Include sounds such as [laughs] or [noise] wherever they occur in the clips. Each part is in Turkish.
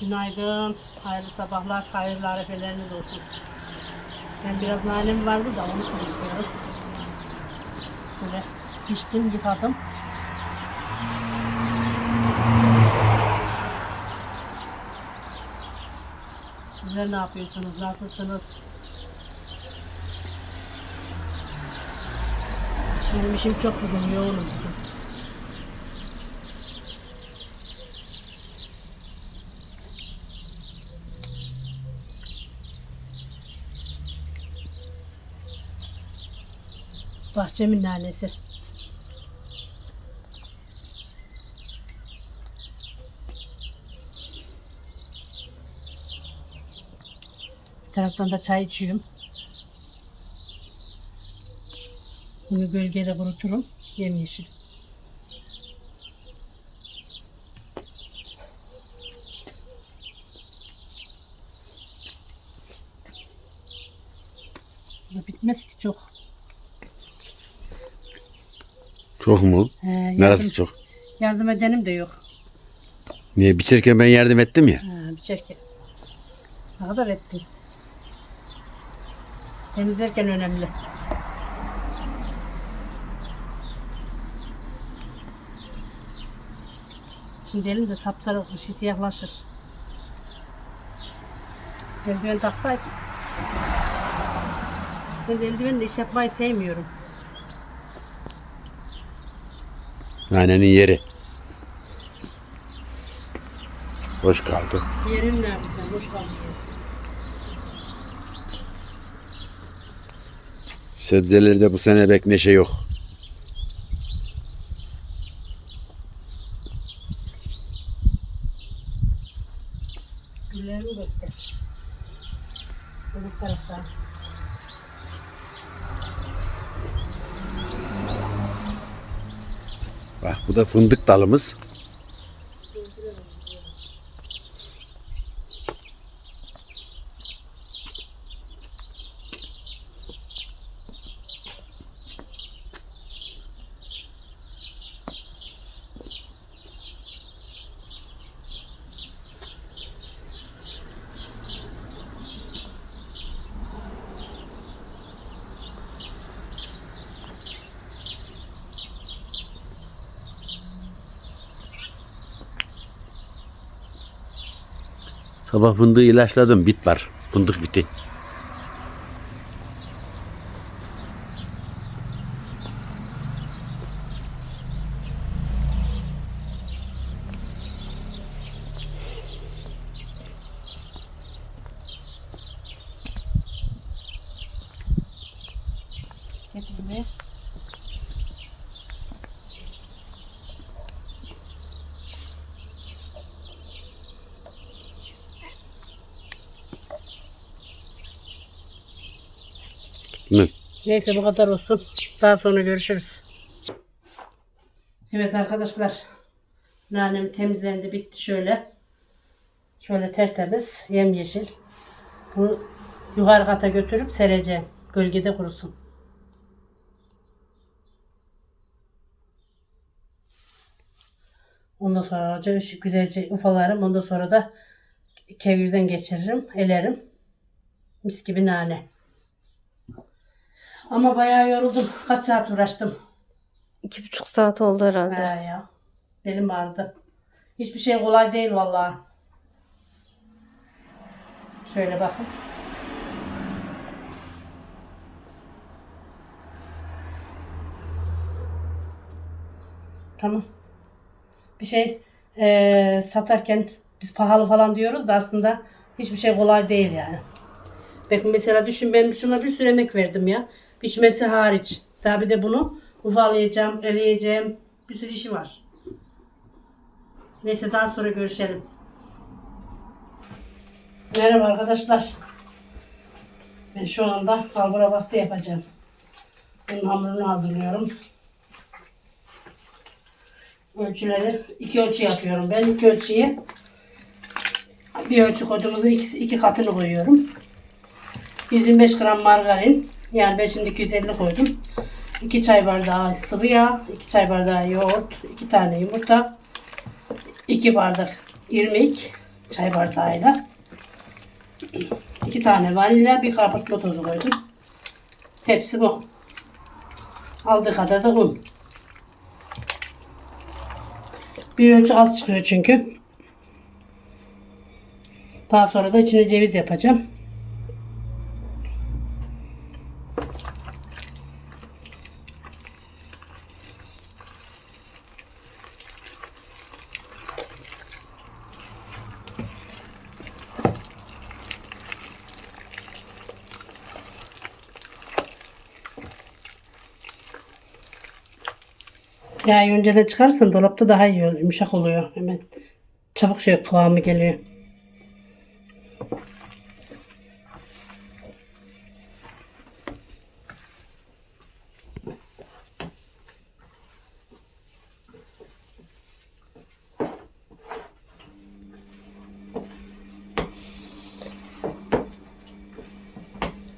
Günaydın, hayırlı sabahlar, hayırlı arefeleriniz olsun. Ben biraz nanem vardı da onu temizliyorum. Şöyle piştim, yıkadım. Sizler ne yapıyorsunuz, nasılsınız? Benim işim çok bugün yoğunum bugün. Bahçemin nanesi. Bir taraftan da çay içiyorum. Bunu gölgede kuruturum. Yemyeşil. Bitmez ki çok. Çok mu? He, yardım, Neresi çok? Yardım edenim de yok. Niye biçerken ben yardım ettim ya. Ha, biçerken. Ne kadar ettin? Temizlerken önemli. Şimdi elim de sapsarı ışığı siyahlaşır. Eldiven taksaydım. Ben de eldivenle iş yapmayı sevmiyorum. Nanenin yeri. Boş kaldı. Yerini ne yapacağım? Boş kalmıyor. Sebzelerde bu sene pek neşe yok. Güllerimi göster. Öbür taraftan. Bak da fındık dalımız. Sabah fındığı ilaçladım. Bit var. Fındık biti. Neyse bu kadar olsun. Daha sonra görüşürüz. Evet arkadaşlar. Nanem temizlendi bitti şöyle. Şöyle tertemiz yemyeşil. Bunu yukarı kata götürüp sereceğim. Gölgede kurusun. Ondan sonra hoca güzelce ufalarım. Ondan sonra da kevirden geçiririm. Elerim. Mis gibi nane. Ama bayağı yoruldum. Kaç saat uğraştım. İki buçuk saat oldu herhalde. Ha ya. Belim ağrıdı. Hiçbir şey kolay değil vallahi. Şöyle bakın. Tamam. Bir şey eee, satarken biz pahalı falan diyoruz da aslında hiçbir şey kolay değil yani. Bak mesela düşün ben şuna bir sürü emek verdim ya. Biçmesi hariç. Daha bir de bunu ufalayacağım, eleyeceğim. Bir sürü işi var. Neyse daha sonra görüşelim. Merhaba arkadaşlar. Ben şu anda kalbura bastı yapacağım. Bunun hamurunu hazırlıyorum. Ölçüleri iki ölçü yapıyorum. Ben iki ölçüyü bir ölçü koyduğumuzun iki, iki katını koyuyorum. 125 gram margarin. Yani ben şimdi 250 koydum. 2 çay bardağı sıvı yağ, 2 çay bardağı yoğurt, 2 tane yumurta, 2 bardak irmik, Çay bardağıyla. İki tane vanilya, bir kabartma tozu koydum. Hepsi bu. Aldığı kadar da un. Bir ölçü az çıkıyor çünkü. Daha sonra da içine ceviz yapacağım. Yani önceden çıkarırsan dolapta daha iyi oluyor, yumuşak oluyor. Hemen çabuk şey kıvamı geliyor.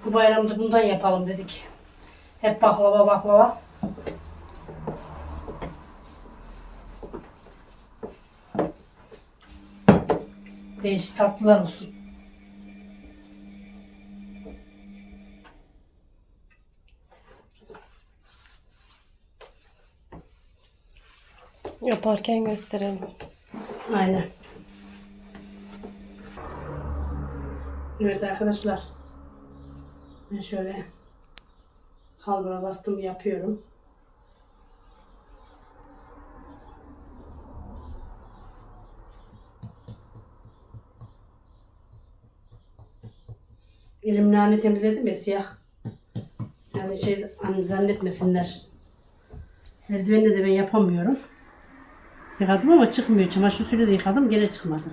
Bu bayramda bundan yapalım dedik. Hep baklava baklava. Değişik tatlılar olsun. Yaparken gösterelim. Aynen. Evet arkadaşlar. Ben şöyle kalbura bastım yapıyorum. Elim nane temizledim ya siyah. Yani şey hani zannetmesinler. Eldivenle de ben yapamıyorum. Yıkadım ama çıkmıyor. Çamaşır suyuyla da yıkadım gene çıkmadı.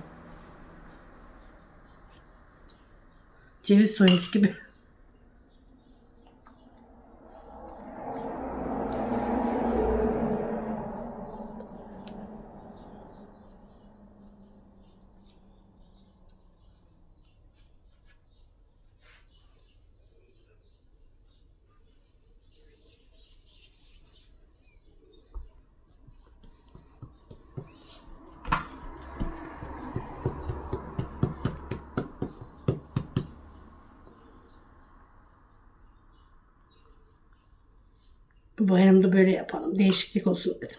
Ceviz soymuş gibi. Bu bayramda böyle yapalım. Değişiklik olsun dedim.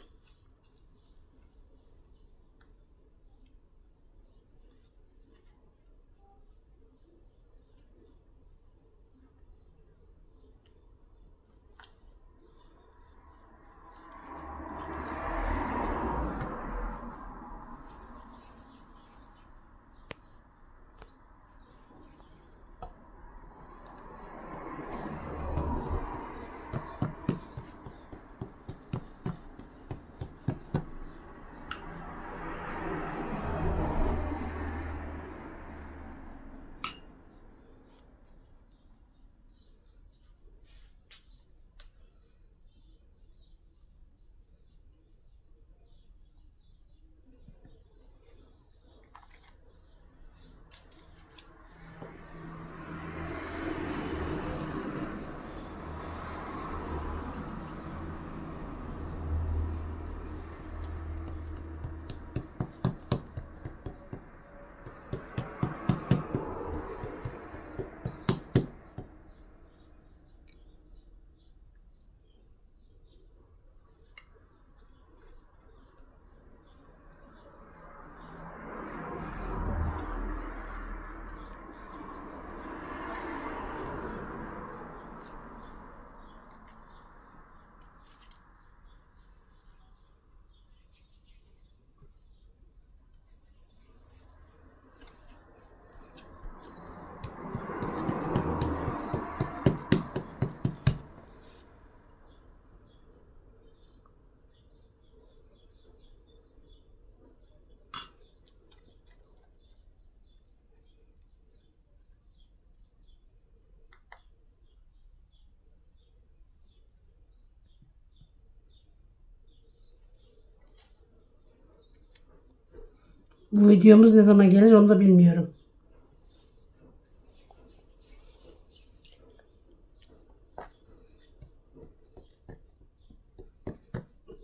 Bu videomuz ne zaman gelir onu da bilmiyorum.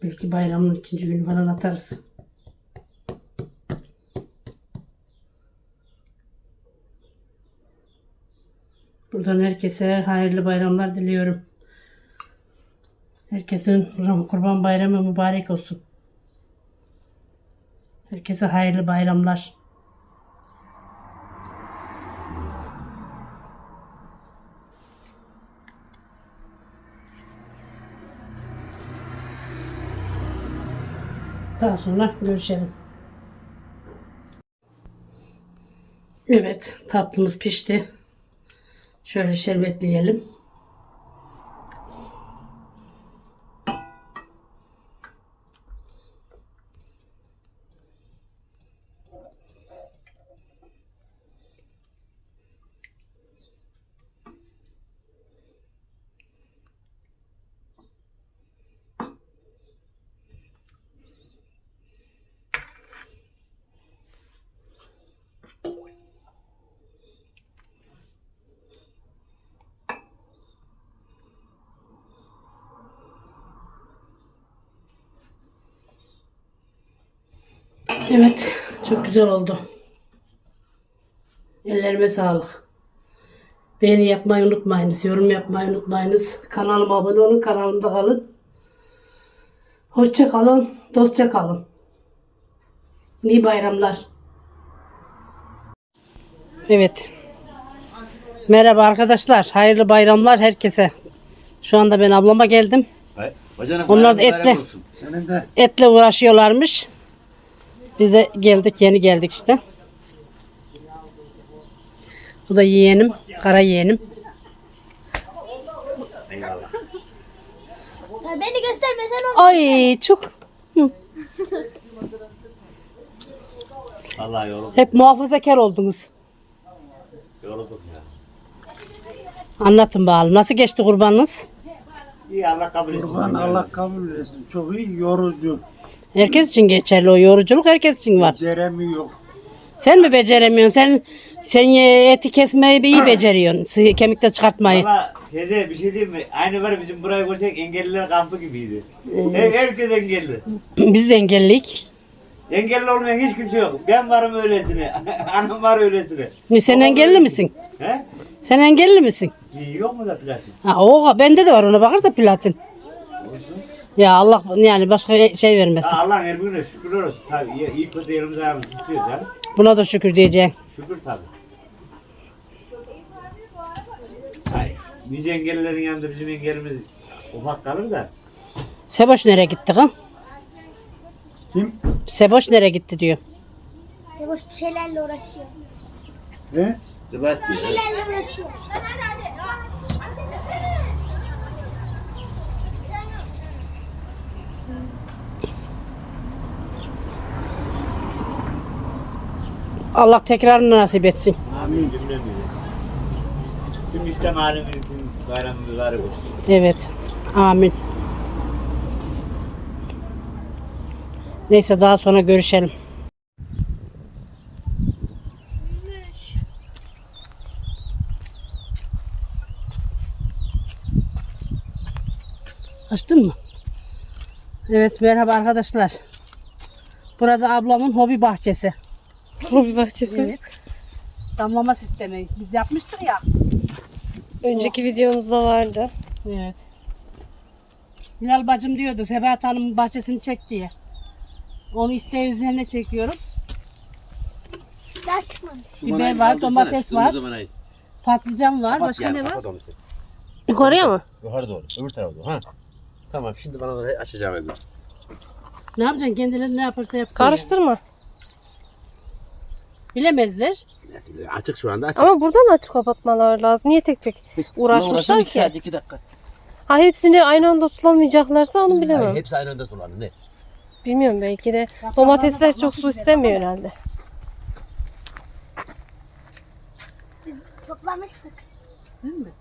Belki bayramın ikinci günü falan atarız. Buradan herkese hayırlı bayramlar diliyorum. Herkesin Kurban Bayramı mübarek olsun. Herkese hayırlı bayramlar. Daha sonra görüşelim. Evet, tatlımız pişti. Şöyle şerbetleyelim. Evet, çok güzel oldu. Ellerime sağlık. Beğeni yapmayı unutmayınız, yorum yapmayı unutmayınız. Kanalıma abone olun, kanalımda kalın. Hoşça kalın, dostça kalın. İyi bayramlar. Evet. Merhaba arkadaşlar, hayırlı bayramlar herkese. Şu anda ben ablama geldim. Onlar da etle. Etle uğraşıyorlarmış. Biz de geldik, yeni geldik işte. Bu da yeğenim, kara yeğenim. Ya beni göstermesen o. Ay çok. Allah yorulduk, Hep muhafazakar oldunuz. yorulduk ya. Anlatın bakalım. Nasıl geçti kurbanınız? İyi Allah kabul etsin. Kurban Allah kabul etsin. Çok iyi yorucu. Herkes için geçerli o yoruculuk herkes için var. Ceremi yok. Sen mi beceremiyorsun? Sen sen eti kesmeyi iyi beceriyorsun. Kemikte çıkartmayı. Valla teyze bir şey diyeyim mi? Aynı var bizim burayı görsek engelliler kampı gibiydi. Her, herkes engelli. [clears throat] Biz de engellilik. Engelli olmayan hiç kimse yok. Ben varım öylesine. [laughs] Anam var öylesine. Sen engelli misin? He? Sen engelli misin? Yok mu da platin? Ha, o bende de var ona bakar da platin. Ya Allah yani başka şey vermesin. Ha, Allah her birine şükürler olsun. Tabii iyi, iyi kötü elimiz ayağımız tutuyor canım. Buna da şükür diyeceğim. Şükür tabii. Ay, nice engellilerin yanında bizim engelimiz ufak kalır da. Seboş nereye gitti ha? Kim? Seboş nereye gitti diyor. Seboş bir şeylerle uğraşıyor. He? Bir şeylerle uğraşıyor. Hadi hadi. Allah tekrarını nasip etsin. Amin cümlemize. Tüm İslam aleminin bayramı mübarek olsun. Evet. Amin. Neyse daha sonra görüşelim. Açtın mı? Evet merhaba arkadaşlar. Burada ablamın hobi bahçesi. Hobi bahçesi. Evet. Damlama sistemi. Biz yapmıştık ya. Önceki videomuzda vardı. Evet. Hilal bacım diyordu Sebahat Hanım'ın bahçesini çek diye. Onu isteği üzerine çekiyorum. Biber var, domates var, patlıcan var. Başka ne var? Yukarıya mı? Yukarı doğru. Öbür tarafa doğru. Ha. Tamam şimdi bana da açacağım öbür. Ne yapacaksın? Kendileri ne yaparsa yapsın. Karıştırma. Bilemezler. Neyse, Açık şu anda açık. Ama buradan da açık kapatmalar lazım. Niye tek tek uğraşmışlar iki saat ki? iki dakika. Ha hepsini aynı anda sulamayacaklarsa onu bilemem. Hayır, hepsi aynı anda sulanır. Ne? Bilmiyorum belki de domatesler çok su istemiyor herhalde. Biz toplamıştık. Değil mi?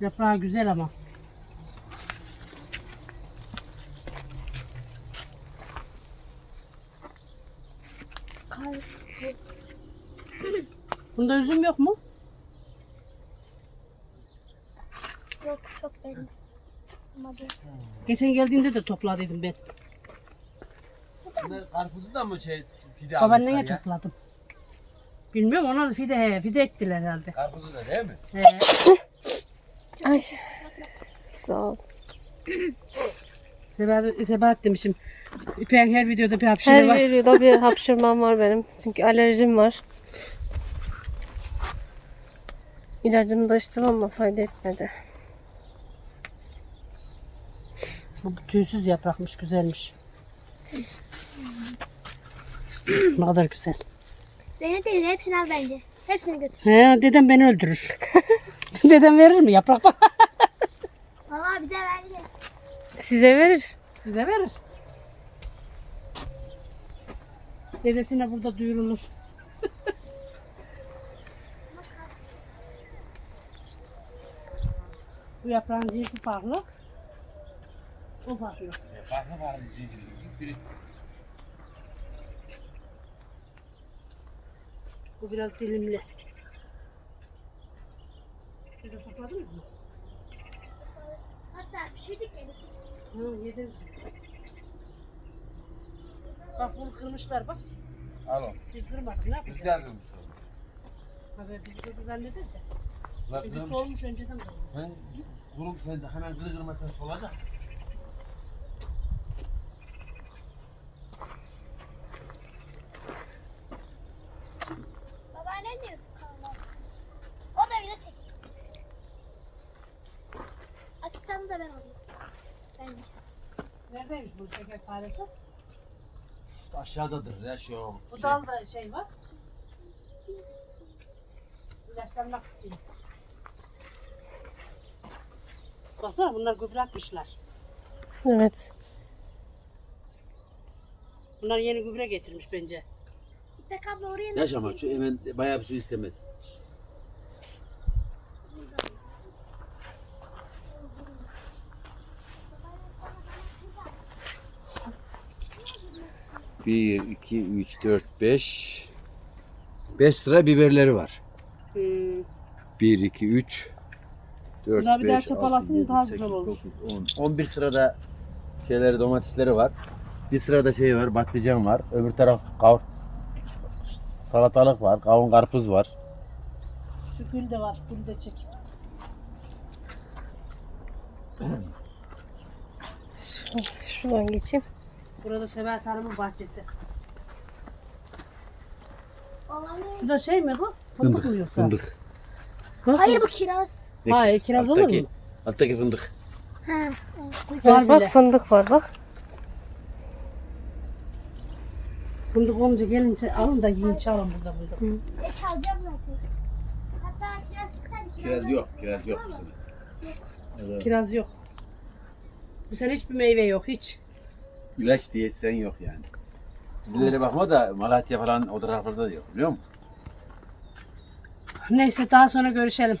Yaprağı güzel ama. Bunda üzüm yok mu? Yok çok belli. Ama bu- Geçen geldiğimde de topladıydım ben. Bunlar karpuzu da mı şey fide Babaanneye almışlar ya? topladım. Bilmiyorum onlar da fide, he, fide ektiler herhalde. Karpuzu da değil mi? He. Ay. Sağ ol. Sebahat, Sebahat demişim. İpek'in her videoda bir Her hapşırı var. videoda bir hapşırmam var benim. Çünkü alerjim var. İlacımı da içtim ama fayda etmedi. Bu tüysüz yaprakmış, güzelmiş. ne kadar güzel. Zeynep teyze hepsini al bence. Hepsini götür. He, dedem beni öldürür. [laughs] dedem verir mi yaprak? [laughs] Vallahi bize verdi. Size verir. Size verir. Dedesine burada duyurulur. [laughs] Bu yaprağın cinsi farklı. O farklı. E, farklı var zincir. Biri Bu biraz dilimli. Şurada topladınız mı? Hatta pişirdik yedik. Hı, yediniz mi? Bak bunu kırmışlar bak. al onu. Biz kırmadık ne yapacağız? Rüzgar kırmış onu. Abi biz kırdı zannederiz de. Şimdi solmuş önceden de. Ben kurum sen de hemen kırı kırmasan solacak. Da ben alayım. Bence. Neredeymiş bu şeker faresi? Aşağıdadır ya şu. Bu dalda şey var. İlaçlanmak istiyor. Baksana bunlar gübre atmışlar. Evet. Bunlar yeni gübre getirmiş bence. İpek abla oraya nasıl Yaşama şu hemen bayağı bir su istemez. Bir, iki, üç, dört, beş. Beş sıra biberleri var. Hmm. Bir, iki, üç, dört, Bunlar bir daha beş, çapalasın, altı, yedi, daha sekiz, güzel olur. dokuz, on. On bir sırada şeyleri domatesleri var. Bir sırada şey var, patlıcan var. Öbür taraf kav salatalık var, kavun karpuz var. Şu gül de var. Gül de çek. [clears throat] Şuradan geçeyim. Burada Sebahat Hanım'ın bahçesi. Şu da şey mi bu? Fındık, mı yoksa? fındık. Hayır bu kiraz. Hayır, kiraz olur alttaki, mu? Alttaki fındık. Ha. Var bak bile. fındık var bak. Fındık olunca gelince alın da yiyin çalın burada burada. E çalacağım zaten. Hatta kiraz çıksaydı Kiraz yok, kiraz yok bu sene. Kiraz yok. Bu sene hiçbir meyve yok hiç. İlaç diye sen yok yani. Bizlere bakma da Malatya falan o taraflarda da yok biliyor musun? Neyse daha sonra görüşelim.